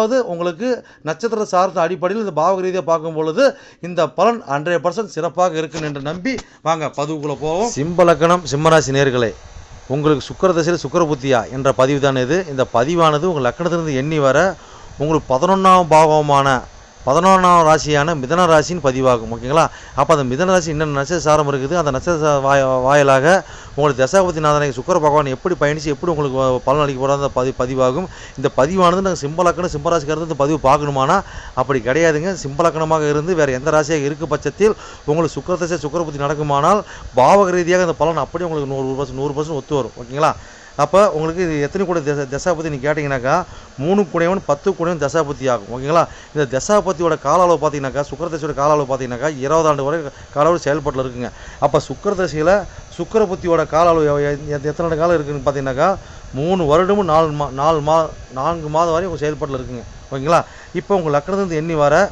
அதாவது உங்களுக்கு நட்சத்திர சார்ந்த அடிப்படையில் இந்த பாவக ரீதியாக பார்க்கும் பொழுது இந்த பலன் ஹண்ட்ரட் பர்சன்ட் சிறப்பாக இருக்கும் என்று நம்பி வாங்க பதிவுக்குள்ளே போவோம். சிம்பலக்கணம் சிம்மராசி நேர்களே உங்களுக்கு சுக்கர தசையில் சுக்கர புத்தியா என்ற பதிவு தான் இது. இந்த பதிவானது உங்கள் லக்கணத்திலிருந்து எண்ணி வர உங்களுக்கு பதினொன்றாம் பாவமான பதினொன்றாம் ராசியான மிதன ராசின்னு பதிவாகும் ஓகேங்களா? அப்போ அந்த மிதன ராசி என்னென்ன நட்சத்திர சாரம் இருக்குது? அந்த நட்சத்திர வாய வாயிலாக உங்களுக்கு தசாபதி நாதனை சுக்கர பகவான் எப்படி பயணித்து எப்படி உங்களுக்கு பலன் அளிக்க போகிற அந்த பதி பதிவாகும். இந்த பதிவானது நாங்கள் சிம்பலக்கணம் சிம்பராசிக்காரது இந்த பதிவு பார்க்கணுமானா அப்படி கிடையாதுங்க. சிம்பலக்கணமாக இருந்து வேறு எந்த ராசியாக இருக்க பட்சத்தில் உங்களுக்கு சுக்கர தசை சுக்கர புத்தி நடக்குமானால் பாவக ரீதியாக அந்த பலன் அப்படி உங்களுக்கு நூறு பர்சன்ட் நூறு பர்சன்ட் ஒத்து வரும் ஓகேங்களா? அப்போ உங்களுக்கு இது எத்தனை கூட தச தசாபதி நீங்கள் கேட்டிங்கனாக்கா மூணு குடையவன் பத்து குடையவன் தசாபதி ஆகும். ஓகேங்களா? இந்த தசாபதியோட கால அளவு பார்த்தீங்கன்னாக்கா சுக்கரதசையோட கால அளவு பார்த்தீங்கன்னாக்கா இருபது ஆண்டு வரை கால அளவு செயல்பாட்டில் இருக்குங்க. அப்போ சுக்கரதசையில் சுக்கரபுத்தியோட கால அளவு எத்- எத்தனை காலம் இருக்குதுன்னு பார்த்தீங்கன்னாக்கா மூணு வருடமும் நாலு மா நாலு மா நான்கு மாதம் வரை உங்கள் செயல்பாட்டில் இருக்குங்க. ஓகேங்களா? இப்போ உங்கள் லக்கணத்துலேருந்து எண்ணி வர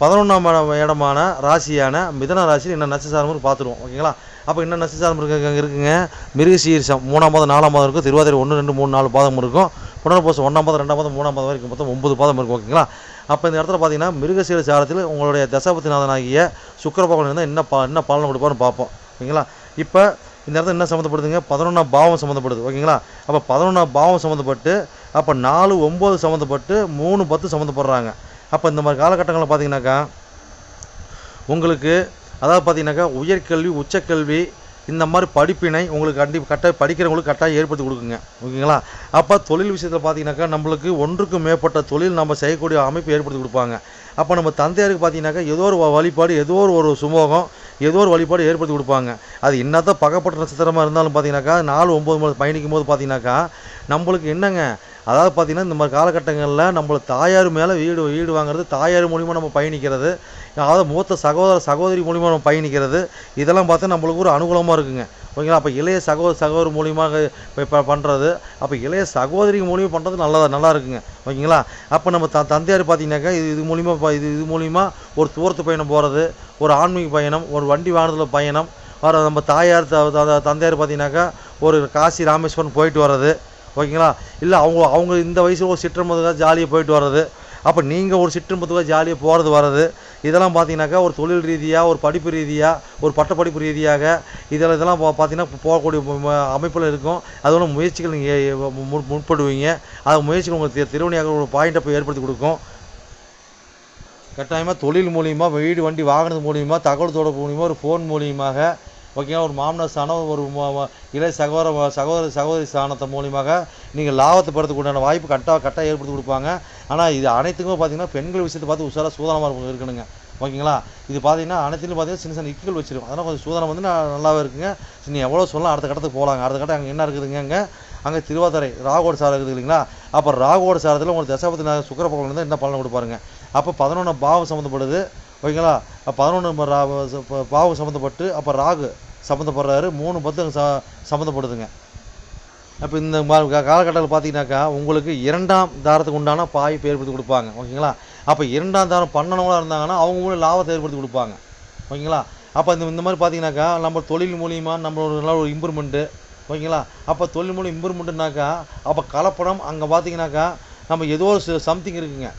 பதினொன்றாம் இடமான ராசியான மிதன ராசி என்ன நட்சசாரம் பார்த்துருவோம் ஓகேங்களா? அப்போ என்ன நட்சசாரம் இருக்கு? அங்கே இருக்குங்க. மிருகசீரிசம் மூணாம் பாதம் நாலாம் பாதம் இருக்கும். திருவாதிரை ஒன்று ரெண்டு மூணு நாலு பாதம் இருக்கும். புனர்பூசம் ஒன்றாம் பாதம் ரெண்டாம் பாதம் மூணாம் பாதம் வரைக்கும் மொத்தம் ஒன்பது பாதம் இருக்கும். ஓகேங்களா? அப்போ இந்த இடத்துல பார்த்தீங்கன்னா மிருகசீர சாரத்தில் உங்களுடைய தசாபத்திநாதனாகிய சுக்கர பகவான் இருந்தால் என்ன பா என்ன பலன் கொடுப்பான்னு பார்ப்போம் ஓகேங்களா? இப்போ இந்த இடத்துல என்ன சம்மந்தப்படுதுங்க பதினொன்றாம் பாவம் சம்மந்தப்படுது ஓகேங்களா? அப்போ பதினொன்றாம் பாவம் சம்மந்தப்பட்டு அப்போ நாலு ஒம்பது சம்மந்தப்பட்டு மூணு பத்து சம்மந்தப்படுறாங்க அப்போ இந்த மாதிரி காலகட்டங்களில் பார்த்தீங்கன்னாக்கா உங்களுக்கு அதாவது பார்த்தீங்கன்னாக்கா உயர்கல்வி உச்சக்கல்வி இந்த மாதிரி படிப்பினை உங்களுக்கு கண்டி கட்டாய படிக்கிறவங்களுக்கு கட்டாயம் ஏற்படுத்தி கொடுக்குங்க. ஓகேங்களா? அப்போ தொழில் விஷயத்தில் பார்த்தீங்கன்னாக்கா நம்மளுக்கு ஒன்றுக்கு மேற்பட்ட தொழில் நம்ம செய்யக்கூடிய அமைப்பு ஏற்படுத்தி கொடுப்பாங்க. அப்போ நம்ம தந்தையாருக்கு பார்த்தீங்கன்னாக்கா ஏதோ ஒரு வழிபாடு ஏதோ ஒரு ஒரு சுமோகம் ஏதோ ஒரு வழிபாடு ஏற்படுத்தி கொடுப்பாங்க. அது என்னதான் பகப்பட்ட நட்சத்திரமாக இருந்தாலும் பார்த்தீங்கன்னாக்கா நாலு ஒம்பது மணி பயணிக்கும் போது பார்த்தீங்கன்னாக்கா நம்மளுக்கு என்னங்க அதாவது பார்த்தீங்கன்னா இந்த மாதிரி காலகட்டங்களில் நம்மளை தாயார் மேலே வீடு வீடு வாங்குறது தாயார் மூலிமா நம்ம பயணிக்கிறது அதாவது மூத்த சகோதர சகோதரி மூலிமா நம்ம பயணிக்கிறது இதெல்லாம் பார்த்தா நம்மளுக்கு ஒரு அனுகூலமாக இருக்குங்க. ஓகேங்களா? அப்போ இளைய சகோதர சகோதரி மூலியமாக இப்போ பண்ணுறது அப்போ இளைய சகோதரி மூலியமாக பண்ணுறது நல்லா நல்லா இருக்குங்க. ஓகேங்களா? அப்போ நம்ம த தந்தையார் பார்த்தீங்கன்னாக்கா இது இது மூலிமா இது இது மூலிமா ஒரு தூரத்து பயணம் போகிறது ஒரு ஆன்மீக பயணம் ஒரு வண்டி வாகனத்தில் பயணம் வர நம்ம தாயார் த- தந்தையார் பார்த்தீங்கன்னாக்கா ஒரு காசி ராமேஸ்வரம் போயிட்டு வர்றது ஓகேங்களா? இல்லை அவங்க அவங்க இந்த வயசில் ஒரு சிற்றம்பதுக்காக ஜாலியாக போயிட்டு வர்றது அப்போ நீங்கள் ஒரு சிற்றம்பதுக்காக ஜாலியாக போகிறது வர்றது இதெல்லாம் பார்த்தீங்கன்னாக்கா ஒரு தொழில் ரீதியாக ஒரு படிப்பு ரீதியாக ஒரு பட்டப்படிப்பு ரீதியாக இதெல்லாம் இதெல்லாம் பா- பார்த்தீங்கன்னா போகக்கூடிய அமைப்பில் இருக்கும். அதோட முயற்சிகள் நீங்கள் முற்படுவீங்க. அது முயற்சிகள் உங்களுக்கு திருவணியாக ஒரு பாயிண்ட்டை போய் ஏற்படுத்தி கொடுக்கும். கட்டாயமாக தொழில் மூலியமாக வீடு வண்டி வாகனத்து மூலியமாக தகவல் தொடர்பு மூலியமாக ஒரு ஃபோன் மூலியமாக ஓகேங்களா ஒரு மாமனார் ஸ்தானம் ஒரு இளைய சகோதர சகோதர சகோதரி ஸ்தானத்தை மூலியமாக நீங்கள் லாபத்தை பெறத்துக்கு உண்டான வாய்ப்பு கட்டாக கட்டாக ஏற்படுத்தி கொடுப்பாங்க. ஆனால் இது அனைத்துக்குமே பார்த்தீங்கன்னா பெண்கள் விஷயத்தை பார்த்து உஷாராக சூதானமாக இருக்கணுங்க. ஓகேங்களா? இது பார்த்தீங்கன்னா அனைத்துலையும் பார்த்தீங்கன்னா சின்ன சின்ன இக்குகள் வச்சிருக்கும். அதனால் கொஞ்சம் சூதனம் வந்து நான் நல்லாவே இருக்குங்க. நீ எவ்வளோ சொல்லலாம் அடுத்த கட்டத்துக்கு போகலாங்க. அடுத்த கட்டம் அங்கே என்ன இருக்குதுங்க அங்கே அங்கே திருவாதிரை ராகோடு சாரம் இருக்குது இல்லைங்களா? அப்போ ராகோடு சாரத்தில் உங்களுக்கு தசாபதி சுக்கர பகவான் வந்து என்ன பலன் கொடுப்பாருங்க? அப்போ பதினொன்று பாவம் சம்மந்தப்படுது ஓகேங்களா? பதினொன்று பாவம் சம்மந்தப்பட்டு அப்போ ராகு சம்மந்தப்படுறாரு மூணு பத்து ச சம்மந்தப்படுதுங்க அப்போ இந்த மாதிரி காலகட்டத்தில் பார்த்தீங்கன்னாக்கா உங்களுக்கு இரண்டாம் தாரத்துக்கு உண்டான பாய்ப்பு ஏற்படுத்தி கொடுப்பாங்க. ஓகேங்களா? அப்போ இரண்டாம் தாரம் பண்ணனவங்களா இருந்தாங்கன்னா அவங்க மூலம் லாபத்தை ஏற்படுத்தி கொடுப்பாங்க. ஓகேங்களா? அப்போ இந்த இந்த மாதிரி பார்த்தீங்கன்னாக்கா நம்ம தொழில் மூலியமாக நம்மளோட நல்ல ஒரு இம்ப்ரூவ்மெண்ட்டு ஓகேங்களா? அப்போ தொழில் மூலம் இம்ப்ரூவ்மெண்ட்டுனாக்கா அப்போ கலப்படம் அங்கே பார்த்தீங்கன்னாக்கா நம்ம ஏதோ ஒரு சம்திங் இருக்குங்க.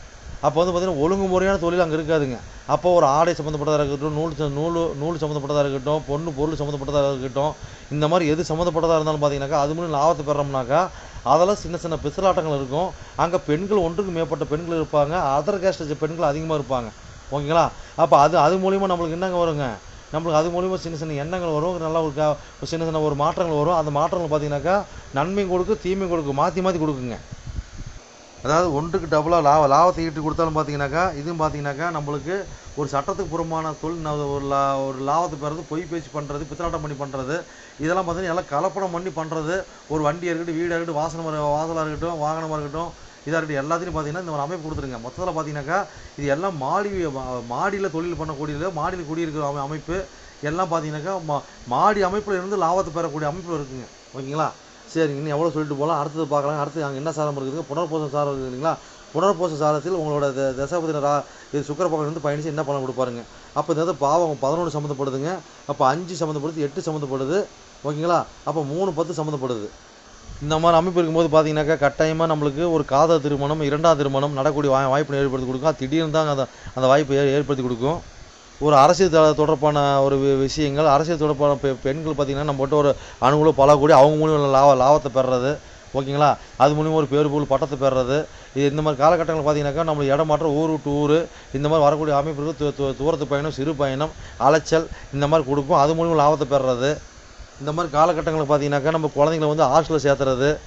அப்போ வந்து பார்த்தீங்கன்னா ஒழுங்குமுறையான தொழில் அங்கே இருக்காதுங்க. அப்போ ஒரு ஆடை சம்மந்தப்பட்டதாக இருக்கட்டும் நூல் நூல் நூல் சம்மந்தப்பட்டதாக இருக்கட்டும் பொண்ணு பொருள் சம்மந்தப்பட்டதாக இருக்கட்டும் இந்த மாதிரி எது சம்மந்தப்பட்டதாக இருந்தாலும் பார்த்தீங்கன்னாக்கா அது மூலம் லாபத்தை பெறோம்னாக்கா அதெல்லாம் சின்ன சின்ன பிசலாட்டங்கள் இருக்கும். அங்கே பெண்கள் ஒன்றுக்கு மேற்பட்ட பெண்கள் இருப்பாங்க. அதர் கேஸ்ட் பெண்கள் அதிகமாக இருப்பாங்க. ஓகேங்களா? அப்போ அது அது மூலிமா நம்மளுக்கு என்னங்க வருங்க? நம்மளுக்கு அது மூலிமா சின்ன சின்ன எண்ணங்கள் வரும். நல்லா ஒரு ஒரு சின்ன சின்ன ஒரு மாற்றங்கள் வரும். அந்த மாற்றங்கள் பார்த்தீங்கன்னாக்கா நன்மையும் கொடுக்கும் தீமையும் கொடுக்கும். மாற்றி மாற்றி கொடுக்குங்க. அதாவது ஒன்றுக்கு டபுளாக லாப லாபத்தை ஈட்டு கொடுத்தாலும் பார்த்தீங்கன்னாக்கா இதுவும் பார்த்தீங்கன்னாக்கா நம்மளுக்கு ஒரு சட்டத்துக்கு புறமான தொழில் ஒரு லா ஒரு லாபத்தை பெறது பொய் பேச்சு பண்ணுறது பித்தலாட்டம் பண்ணி பண்ணுறது இதெல்லாம் பார்த்தீங்கன்னா எல்லாம் கலப்படம் பண்ணி பண்ணுறது ஒரு வண்டியாக இருக்கட்டும் வீடாக இருக்கட்டும் வாசனம் வாசலாக இருக்கட்டும் வாகனமாக இருக்கட்டும் இதாக இருக்கட்டும் எல்லாத்தையும் பார்த்தீங்கன்னா இந்த ஒரு அமைப்பு கொடுத்துருங்க. மொத்தத்தில் பார்த்தீங்கன்னாக்கா இது எல்லாம் மாடி மாடியில் தொழில் பண்ணக்கூடியது மாடியில் குடியிருக்கிற அமை- அமைப்பு எல்லாம் பார்த்தீங்கன்னாக்கா மா மாடி அமைப்பில் இருந்து லாபத்தை பெறக்கூடிய அமைப்பு இருக்குங்க. ஓகேங்களா? சரிங்க இன்னும் எவ்வளோ சொல்லிட்டு போகலாம்? அடுத்தது பார்க்கலாம். அடுத்து அங்கே என்ன சாரம் இருக்குதுங்க புனர்பூச சாரம் இருக்குதுங்களா இல்லைங்களா? புனர்பூச சாரத்தில் உங்களோட த- ரா இது சுக்கர பகவான் வந்து பயணிச்சு என்ன பலன் கொடுப்பாருங்க? அப்போ இந்த பாவம் பதினொன்று சம்மந்தப்படுதுங்க அப்போ அஞ்சு சம்மந்தப்படுது எட்டு சம்மந்தப்படுது ஓகேங்களா? அப்போ மூணு பத்து சம்மந்தப்படுது இந்த மாதிரி அமைப்பு இருக்கும்போது பார்த்தீங்கன்னாக்கா கட்டாயமாக நம்மளுக்கு ஒரு காதல் திருமணம் இரண்டாம் திருமணம் நடக்கூடிய வாய் வாய்ப்பு ஏற்படுத்தி கொடுக்கும். திடீர்னு தான் அந்த அந்த வாய்ப்பை ஏற்படுத்தி கொடுக்கும். ஒரு அரசியல் த- தொடர்பான ஒரு வி- விஷயங்கள் அரசியல் தொடர்பான பெ பெண்கள் பார்த்தீங்கன்னா நம்மகிட்ட ஒரு அனுகூலம் பழகக்கூடிய அவங்க மூலியம் லாப லாபத்தை பெறுறது. ஓகேங்களா? அது மூலியமா ஒரு பேர் புகழ் பட்டத்தை பெறுறது. இது இந்த மாதிரி காலகட்டங்கள் பார்த்தீங்கன்னாக்கா நம்ம மாற்றம் ஊர் விட்டு ஊர் இந்த மாதிரி வரக்கூடிய அமைப்புக்கு தூரத்து பயணம் சிறு பயணம் அலைச்சல் இந்த மாதிரி கொடுக்கும் அது மூலியமாக லாபத்தை பெறுறது. இந்த மாதிரி காலகட்டங்களில் பார்த்தீங்கன்னாக்கா நம்ம குழந்தைங்கள வந்து ஹாஸ்டலில் சேர்த்துறது.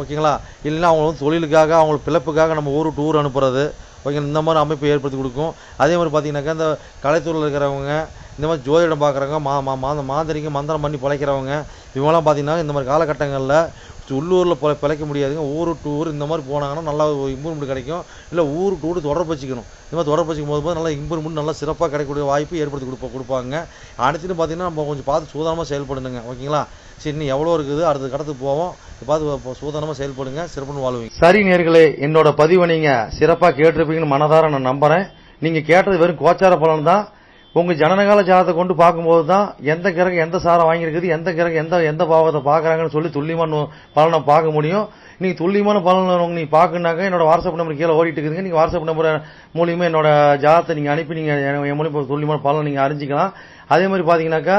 ஓகேங்களா? இல்லைன்னா அவங்க வந்து தொழிலுக்காக அவங்களுக்கு பிழைப்புக்காக நம்ம ஊர் டூர் அனுப்புறது. ஓகே இந்த மாதிரி அமைப்பை ஏற்படுத்தி கொடுக்கும். அதே மாதிரி பார்த்தீங்கன்னாக்கா இந்த கலைத்துறையில் இருக்கிறவங்க இந்த மாதிரி ஜோதிடம் பார்க்குறவங்க மா மா மாந்த மாந்திரிங்க மந்திரம் பண்ணி பிழைக்கிறவங்க இவங்களாம் பார்த்தீங்கன்னா இந்த மாதிரி காலகட்டங்களில் உள்ளூரில் பிழை பிழைக்க முடியாதுங்க. ஊர் டூர் இந்த மாதிரி போனாங்கன்னா நல்லா ஒரு இம்ப்ரூவ்மெண்ட் கிடைக்கும். இல்லை ஊர் டூர் தொடர்பு வச்சுக்கணும். இந்த மாதிரி தொடர்பு வச்சுக்கும் போது நல்லா இம்ப்ரூவ்மெண்ட் நல்லா சிறப்பாக கிடைக்கக்கூடிய வாய்ப்பு ஏற்படுத்தி கொடுப்பா கொடுப்பாங்க. அடுத்துன்னு பார்த்தீங்கன்னா நம்ம கொஞ்சம் பார்த்து சூதானமாக செயல்படணுங்க. ஓகேங்களா? சரி இன்னும் எவ்வளோ இருக்குது அடுத்த கடத்துக்கு போவோம். பார்த்து சூதனமாக செயல்படுங்க சிறப்புன்னு வாழ்வீங்க. சரி நேர்களே என்னோட பதிவை நீங்கள் சிறப்பாக கேட்டிருப்பீங்கன்னு மனதார நான் நம்புகிறேன் நீங்கள் கேட்டது வெறும் கோச்சார பலன் தான். உங்கள் ஜனனகால ஜாதத்தை கொண்டு பார்க்கும்போது தான் எந்த கிரகம் எந்த சாரம் வாங்கியிருக்குது எந்த கிரகம் எந்த எந்த பாவத்தை பார்க்குறாங்கன்னு சொல்லி துல்லியமான பலனை பார்க்க முடியும். நீங்கள் துல்லியமான பலன் நீங்கள் பார்க்கணுனாக்க என்னோட வாட்ஸ்அப் நம்பர் கீழே ஓடிட்டு இருக்குதுங்க. நீங்கள் வாட்ஸ்அப் நம்பர் மூலியமாக என்னோட ஜாதத்தை நீங்கள் அனுப்பி நீங்கள் என் மூலியமாக துல்லியமான பலனை நீங்கள் அறிஞ்சிக்கலாம். அதே மாதிரி பார்த்தீங்கன்னாக்கா